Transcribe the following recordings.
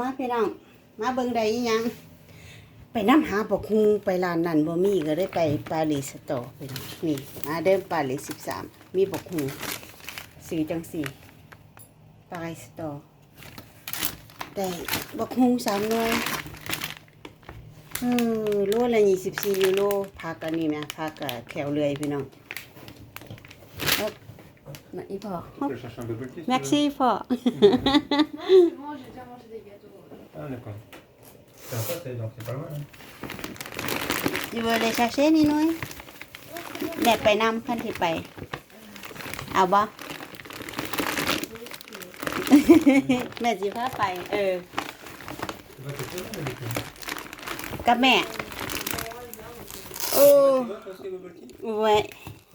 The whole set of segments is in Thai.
มาพี่น้อง มาเบิ่งใดอีหยังไปน้ำหาบกฮุงไปร้านนั่นบ่มีก็ได้ไปปารีสโตร์พี่น้องนี่มาเดิมปารีสสิบสามมีบกฮุงสีจังสีปารีสโตร์ได้บกฮุงสามหน่วยเออโลละยี่สิบสี่ยูโรพักอันนี้นะพักกับแถวเรือยพี่น้องเอ๊ะมาอีพอ Tu peux chercher un bubble tea si tu veux. แม็กซี่พอ d'accord. C'est un pâté, donc c'est pas mal. hein. อยู่เลยชาเช่นี่หน้อยแม่ไปนำคันที่ไป เอาบ่ แม่จีพาไป เออ Tu vas te faire là, du coup กับแม่ โอ้ Tu vas toi aussi au bubble tea ไว้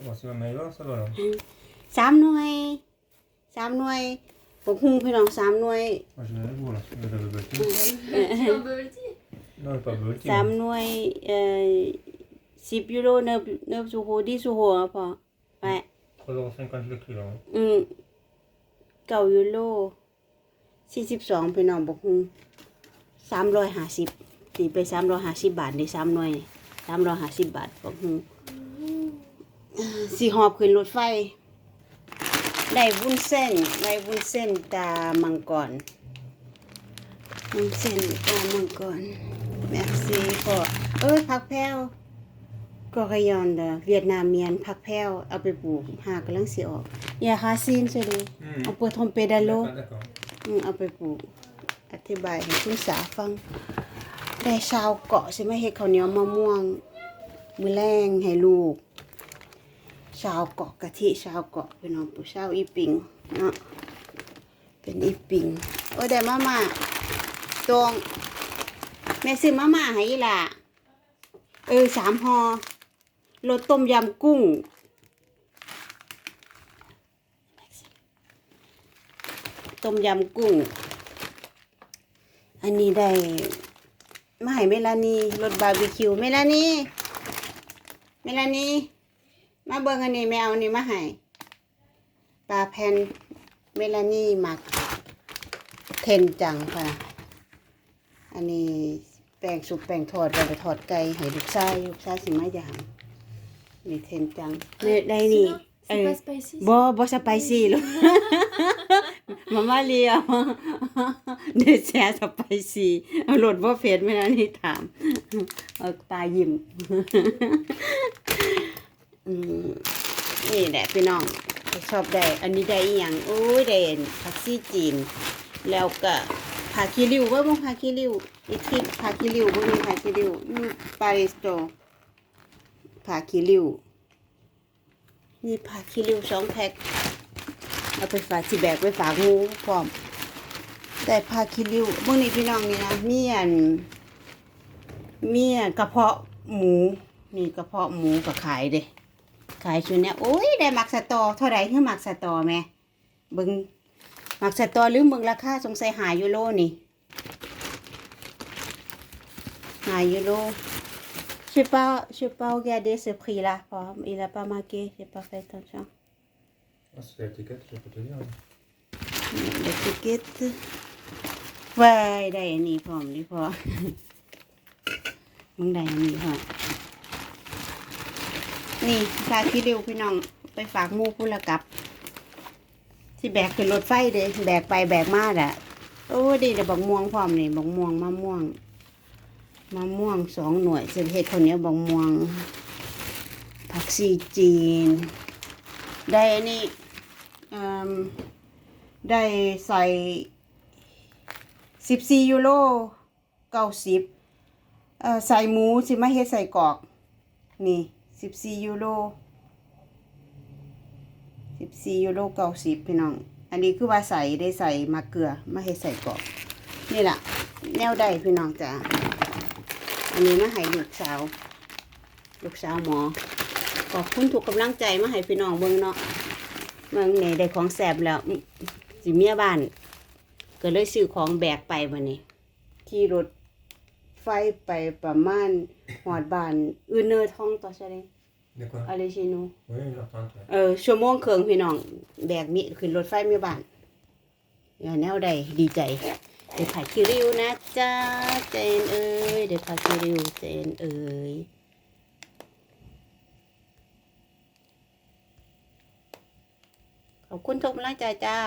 Bon, si maman y va, ça va alors. สามหน่วยสามหน่วย ปกหุงพี่น้องสามหน่วย Moi je viens avec vous là, si vous avez le bubble tea. Tu veux un bubble tea Non, pas bubble tea. สาม mais- หน่วยเอ่อสิบยูโรเนิบเนิบสูโฮดีสูโฮอะพอไป 3,50€ le kilo. hein. อืมเก้ายูโรสี่สิบสองพี่น้องบอกฮูสามร้อยห้าสิบตีไปสามร้อยห้าสิบบาทในสามหน่วยสามร้อยห้าสิบบาทบอกฮูสีหอบขึ้นรถไฟ ได้วุ้นเส้นได้วุ้นเส้นตามังกรวุ้นเส้นตามังกรแม็กซี่พอเอ้ยผักแพรวกอกยอนเดอเวียดนามเมียนผักแพรวเอาไปปลูกหากำลังสิออกอย่าคาซีนใช่ไหม Hmm. เอาเปิดทอมเปดาโล D'accord, d'accord. อืมเอาไปปลูกอธิบายให้คุณสาฟังได้ชาวเกาะใช่ไหมเฮ็ดข้าวเหนียวมะม่วงมือแรงให้ลูกชาวเกาะกะทิชาวเกาะพี่น้องผู้ชาวอีปิงเนาะเป็นอีปิงโอ้ยได้มาม่าตรงแม่ซื้อมาม่าให้อีหล่ะเออสามหอรสต้มยำกุ้งต้มยำกุ้ง อันนี้ได้มาให้เมลานีรสบาร์บีคิวเมลานีเมลานี มาเบิ่งอันนี้แมวอันนี้มาให้ปลาแผ่นเมลานีหมัก เทนจังค่ะ อันนี้แป้งสุกแป้งทอดเราไปทอดไก่ให้ลูกชายลูกชายสิมาอย่างนี่เทนจังเนี่ยได้นี่ C'est เออ pas spicy บ่บ่สไปซี่ลูกมาม่าเลียวเดี๋ยวแชร์สไปซี่เอาโหลดบ่เฟซไม่นะนี่ถามเอาตายิ้ม อืมนี่แหละพี่น้องชอบได้ อันนี้ได้อีหยังโอ้ยได้ผักซี่จีน แล้วก็ผักคีริวว่าบ่ผักคีริวอีกทีผักคีริวบ่มีผักคีริวปาริสโตผักคีริวนี่ผักคีริวสองแพ็คเอาไปฝากที่แบกไปฝากงูพร้อม แต่ผักคีริวเมื่อนี้พี่น้องนี่นะมีอันมีอันกระเพาะหมูนี่กระเพาะหมูก็ขายเด้ ขายชุดเนี้ยโอ้ยได้หมักสตอเท่าไหร่คือหมักสตอแม่เบิ่งหมักสตอหรือเบิ่งราคาสงสัยหายูโรนี่หายูโร Je sais pas, je sais pas regarder ce prix-là. par exemple. Il a pas marqué, j'ai pas fait attention. Ah, c'est l'étiquette, je peux te dire. hein. L'étiquette. ว้ายได้อันนี้พร้อมดิพอมึงได้อั นนี้พร้อมนี่พาคิริวพี่น้องไปฝากมู่ผู้ละกับที่แบกขึ้นรถไฟเด้แบกไปแบกมาแหละโอ้ดีเดี๋ยวบักม่วงพร้อมนี่บักม่วงมะม่วงมะม่วงสองหน่วยสิเฮ็ดข้าวเหนียวบักม่วง ผักชีจีน ได้อันนี้ได้ใส่สิบสี่ยูโรเก้าสิบใส่หมูสิมาเฮ็ดใส่กอกนี่ สิบสี่ยูโรสิบสี่ยูโรเก้าสิบพี่น้อง อันนี้คือว่าใส่ได้ใส่มาเกลือมาเฮ็ดใส่กรอกนี่แหละแนวได้พี่น้องจ้ะอันนี้มาให้ลูกสาว ลูกสาวหมอขอบคุณทุกกำลังใจมาให้พี่น้องเบิ่งเนาะเมืองนี่ได้ของแสบแล้วสิเมียบ้าน ก็เลยซื้อของแบกไปวันนี้ขี่รถ ไฟไปประมาณหอดบ้านอือเนอร์ทองต่อใช่ไหม De quoi อะไรชิโนู Oui, une heure trente, ouais. เออชั่วโมงครึ่งพี่น้องแบกมีขึ้นรถไฟเมียบ้านอย่าแนวใดดีใจ เดี๋ยวผักคิริวนะจ๊ะเจนเอ้ยเดี๋ยวผักคิริวเจนเอ้ยขอบคุณทุกกำลังใจจ้า